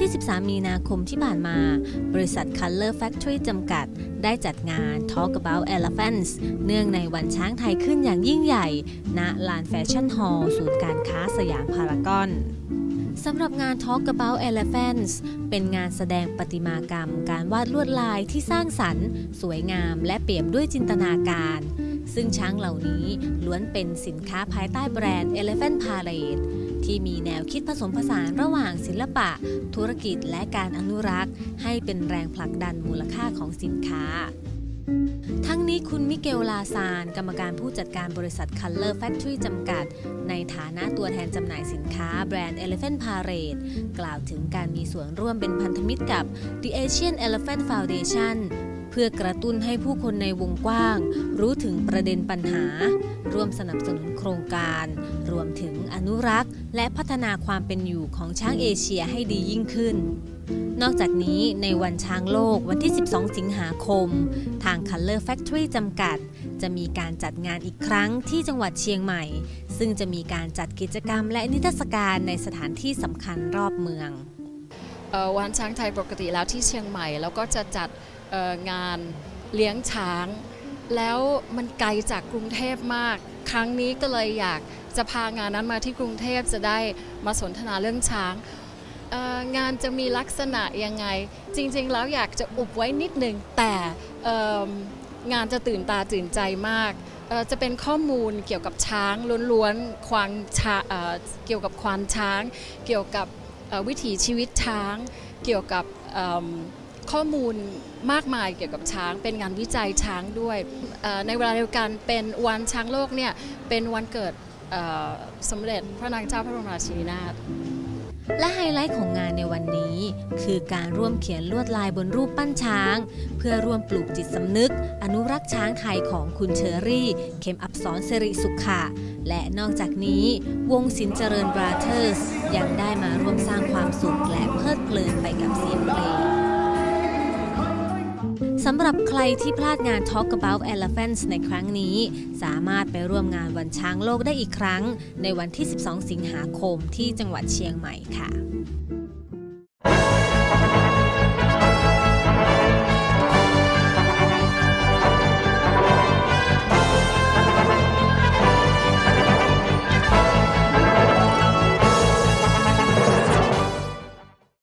ื่อที่ 13 มีนาคมที่ผ่านมา บริษัท Color Factory จำกัด ได้จัดงาน Talk About Elephants เนื่องในวันช้างไทยขึ้นอย่างยิ่งใหญ่ ณ ลานแฟชั่นฮอลล์ศูนย์การค้าสยามพารากอนสำหรับงาน Talk About Elephants เป็นงานแสดงประติมากรรม การวาดลวดลายที่สร้างสรรค์ สวยงาม และเปี่ยมด้วยจินตนาการ ซึ่งช้างเหล่านี้ล้วนเป็นสินค้าภายใต้แบรนด์ Elephant Parade ที่มีแนวคิดผสมผสานระหว่างศิลปะ ธุรกิจและการอนุรักษ์ ให้เป็นแรงผลักดันมูลค่าของสินค้าทั้งนี้คุณมิเกลลาซาน กรรมการผู้จัดการบริษัท Color Factory จำกัด ในฐานะตัวแทนจำหน่ายสินค้าแบรนด์ Elephant Parade กล่าวถึงการมีส่วนร่วมเป็นพันธมิตรกับ The Asian Elephant Foundation เพื่อกระตุ้นให้ผู้คนในวงกว้าง รู้ถึงประเด็นปัญหา ร่วมสนับสนุนโครงการ รวมถึงอนุรักษ์ และพัฒนาความเป็นอยู่ของช้างเอเชียให้ดียิ่งขึ้น นอกจากนี้ในวันช้างโลกวันที่ 12 สิงหาคม ทาง Color Factory จำกัด จะมีการจัดงานอีกครั้งที่จังหวัดเชียงใหม่ ซึ่งจะมีการจัดกิจกรรมและนิทรรศการในสถานที่สำคัญรอบเมือง วันช้างไทยปกติแล้วที่เชียงใหม่ แล้วก็จะจัดงานเลี้ยงช้าง แล้วมันไกลจากกรุงเทพมาก ครั้งนี้ก็เลยอยากจะพางานนั้นมาที่กรุงเทพจะได้มาสนทนาเรื่องช้างงานจะมีลักษณะยังไง จริงๆ แล้วอยากจะอุบไว้นิดนึง แต่งานจะตื่นตาตื่นใจมาก จะเป็นข้อมูลเกี่ยวกับช้างล้วนๆควานช้าเอ่อเกี่ยวกับควานช้าง เกี่ยวกับ วิถีชีวิตช้าง เกี่ยวกับข้อมูลมากมายเกี่ยวกับช้าง เป็นงานวิจัยช้างด้วย ในเวลาเดียวกันเป็นวันช้างโลกเนี่ยเป็นวันเกิดสมเด็จพระนางเจ้าพระบรมราชินีนาถและไฮไลท์ของงานในวันนี้ คือการร่วมเขียนลวดลายบนรูปปั้นช้าง เพื่อร่วมปลูกจิตสำนึก อนุรักษ์ช้างไทยของคุณเชอรี่ เข็มอับสรสิริสุขะและนอกจากนี้ วงศิลเจริญบราเธอร์ส ยังได้มาร่วมสร้างความสุขและเพลิดเพลินไปกับเสียงเพลงสำหรับใครที่พลาดงาน Talk About Elephants ในครั้งนี้ สามารถไปร่วมงานวันช้างโลกได้อีกครั้ง ในวันที่ 12 สิงหาคมที่จังหวัดเชียงใหม่ค่ะ Thank you.